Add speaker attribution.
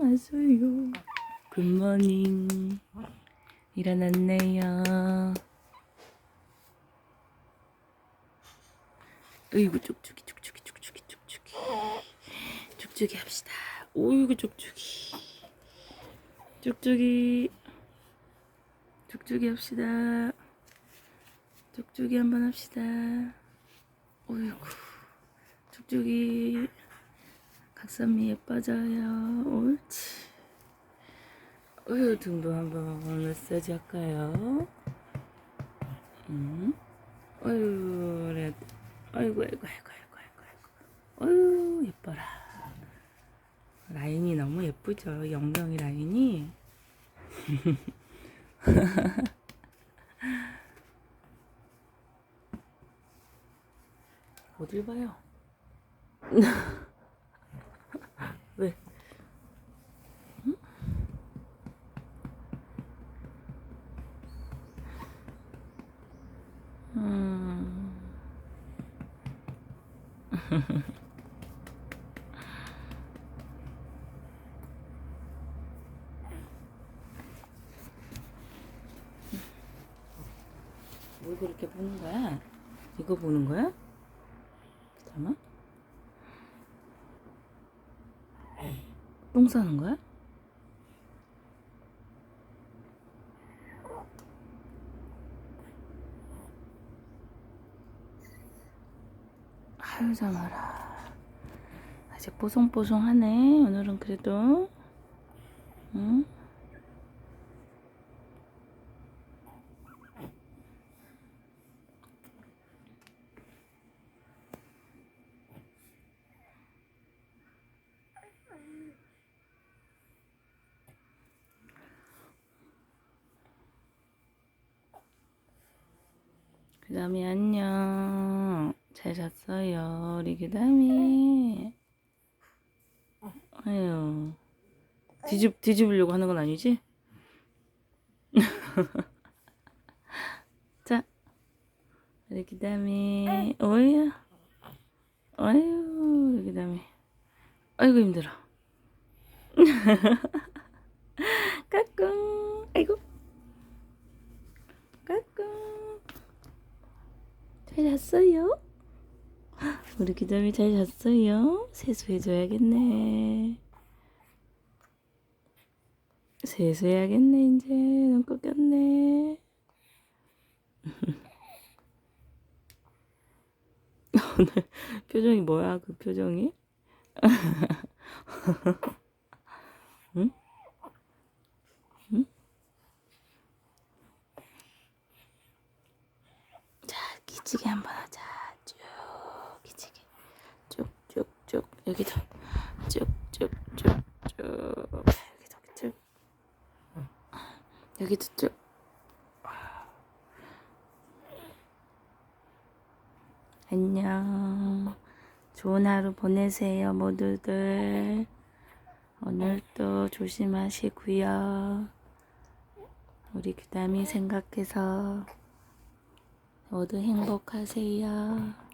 Speaker 1: 안녕하세요. 굿모닝. 일어났네요. 으이구 쭉쭉이 쭉쭉이 쭉쭉이 쭉쭉이 쭉쭉이 합시다. 오이구 쭉쭉이 쭉쭉이 쭉쭉이 합시다. 쭉쭉이 한번 합시다. 오이구 쭉쭉이 각선미 예뻐져요. 옳지. 어휴 등도 한번 마사지 할까요? 음. 어휴 그래. 아이고 아이고 아이고 아이고 아이고 아이고. 어휴 예뻐라. 라인이 너무 예쁘죠. 영경이 라인이. 어딜 봐요? 왜? 음. 뭘 그렇게 보는 거야? 이거 보는 거야? 잠깐만. 똥 싸는 거야? 잠아라 아직 뽀송뽀송하네 오늘은 그래도 응? 그 다음에 안녕. 잘 잤어요. 우리 그 다음에. 아유. 뒤집, 뒤집으려고 하는 건 아니지? 자. 우리 그 다음에. 어이야. 아유, 우리 그 다음에. 아이고, 힘들어. 까꿍. 아이고. 까꿍. 잘 잤어요? 우리 기담이 잘 잤어요? 세수해줘야겠네. 세수해야겠네, 이제. 눈 꺾였네. 오늘 표정이 뭐야, 그 표정이? 응? 응? 자, 기지개 한번 하자. 쭉, 기지개. 쭉, 쭉, 쭉. 여기도. 쭉, 쭉, 쭉, 쭉. 여기도 쭉. 여기도 쭉. 안녕. 좋은 하루 보내세요, 모두들. 오늘도 조심하시고요. 우리 귀담이 생각해서 모두 행복하세요.